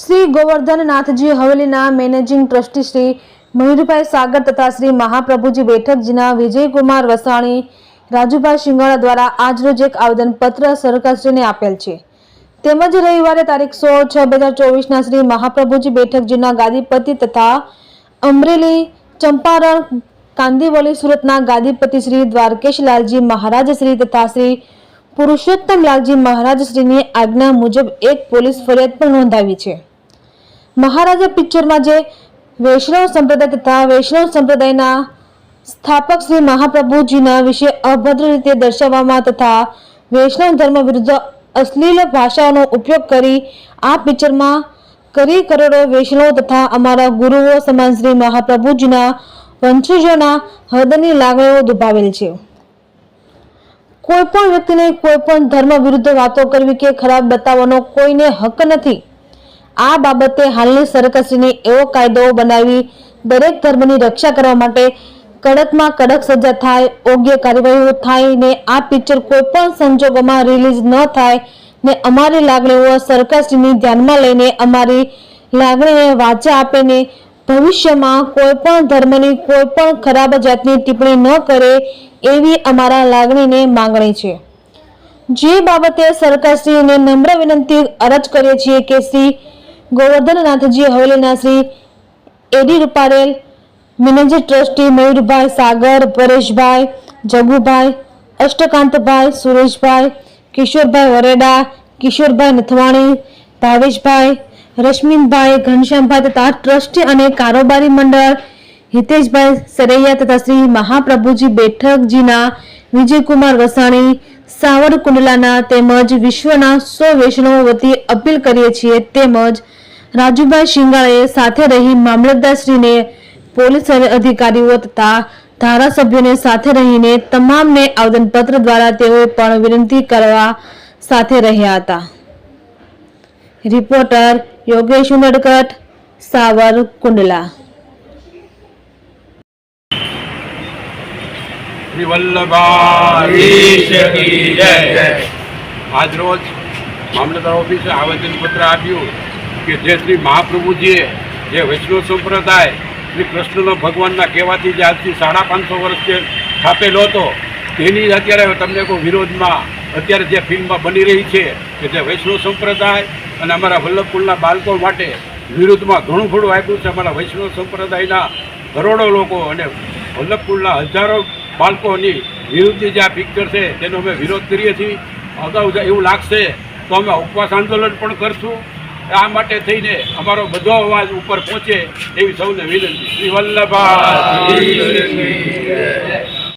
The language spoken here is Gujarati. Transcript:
શ્રી ગોવર્ધનનાથજી હવેલીના મેનેજિંગ ટ્રસ્ટી શ્રી મયુરભાઈ સાગર તથા શ્રી મહાપ્રભુજી બેઠકજીના વિજયકુમાર વસાણી, રાજુભાઈ શિંગાળા દ્વારા આજરોજ એક આવેદનપત્ર સરકારશ્રીને આપેલ છે. તેમજ રવિવારે તારીખ સો છ બે હજાર ચોવીસના શ્રી મહાપ્રભુજી બેઠકજીના ગાદીપતિ તથા અમરેલી ચંપારણ કાંદીવલી સુરતના ગાદીપતિ શ્રી દ્વારકેશ લાલજી મહારાજ શ્રી તથા શ્રી પુરુષોત્તમ લાલજી મહારાજ શ્રીની આજ્ઞા મુજબ એક પોલીસ ફરિયાદ પણ નોંધાવી છે. મહારાજા પિક્ચરમાં જે વૈષ્ણવ સંપ્રદાય તથા વૈષ્ણવ સંપ્રદાયના સ્થાપક શ્રી મહાપ્રભુજીના વિશે અભદ્ર રીતે દર્શાવવામાં તથા વૈષ્ણવ ધર્મ વિરુદ્ધ અશ્લીલ ભાષાઓનો ઉપયોગ કરી આ પિક્ચરમાં કરી કરોડો વૈષ્ણવ તથા અમારા ગુરુઓ સમાન શ્રી મહાપ્રભુજીના વંશજોના હૃદયની લાગણીઓ દુભાવેલ છે. કોઈ પણ વ્યક્તિને કોઈ પણ ધર્મ વિરુદ્ધ વાતો કરવી કે ખરાબ બતાવવાનો કોઈને હક નથી. આ બાબતે હાલની સરકારશ્રીને એવો કાયદો બનાવી દરેક ધર્મની રક્ષા કરવા માટે કડકમાં કડક સજા થાય, યોગ્ય કાર્યવાહીઓ થાય ને આ પિક્ચર કોઈ પણ સંજોગોમાં રિલીઝ ન થાય ને અમારી લાગણીઓ સરકારશ્રીની ધ્યાનમાં લઈને અમારી લાગણીને વાચા આપે ને ભવિષ્યમાં કોઈ પણ ધર્મની કોઈ પણ ખરાબ જાતની ટિપ્પણી ન કરે એવી અમારા લાગણીને માંગણી છે. જે બાબતે સરકારશ્રીને નમ્ર વિનંતી અરજ કરીએ છીએ કે Shri Govardhannathji હવેલીના Shri A D Ruparel, manager trustee Mayurbhai Sagar, Pareshbhai, Jagubhai, Ashtakantbhai, Sureshbhai, Kishorbhai Vareda, Kishorbhai Nathwani, Bhaveshbhai, Rashminbhai Ghanshyambhai તથા ટ્રસ્ટી અને કારોબારી મંડળ, હિતેશભાઈ સરૈયા તથા શ્રી મહાપ્રભુજી બેઠકજીના વિજયકુમાર વસાણી સાવરકુંડલાના તેમજ વિશ્વના સો વૈષ્ણવો વતી અપીલ કરીએ છીએ તેમજ રાજુભાઈ શિંગાળાએ સાથે રહી મામલતદારશ્રીને, પોલીસ અધિકારીઓ તથા ધારાસભ્યોને સાથે રહીને તમામને આવેદનપત્ર દ્વારા તેઓએ પણ વિનંતી કરવા સાથે રહ્યા હતા. રિપોર્ટર યોગેશ ઉનડકટ સાવરકુંડલા. શ્રી વલ્લભાઈ. આજરોજ મામલતદાર ઓફિસે આવેદનપત્ર આપ્યું કે જે શ્રી મહાપ્રભુજીએ જે વૈષ્ણવ સંપ્રદાય શ્રી કૃષ્ણનો ભગવાનના કહેવાથી જે આજથી સાડા પાંચસો વર્ષ જે સ્થાપેલો હતો તેની અત્યારે તમને કોઈ વિરોધમાં અત્યારે જે ફિલ્મમાં બની રહી છે કે જે વૈષ્ણવ સંપ્રદાય અને અમારા વલ્લભકુલના બાળકો માટે વિરુદ્ધમાં ઘણું ઘણું આપ્યું છે અમારા વૈષ્ણવ સંપ્રદાયના કરોડો લોકો અને વલ્લભકુલના હજારો બાળકોની વિરુદ્ધ જે આ પિક્ચર છે, તેનો અમે વિરોધ કરીએ છીએ. અગાઉ એવું લાગશે, તો અમે ઉપવાસ આંદોલન પણ કરશું. આ માટે થઈને અમારો બધો અવાજ ઉપર પહોંચે એવી સૌને વિનંતી. શ્રી વલ્લભા.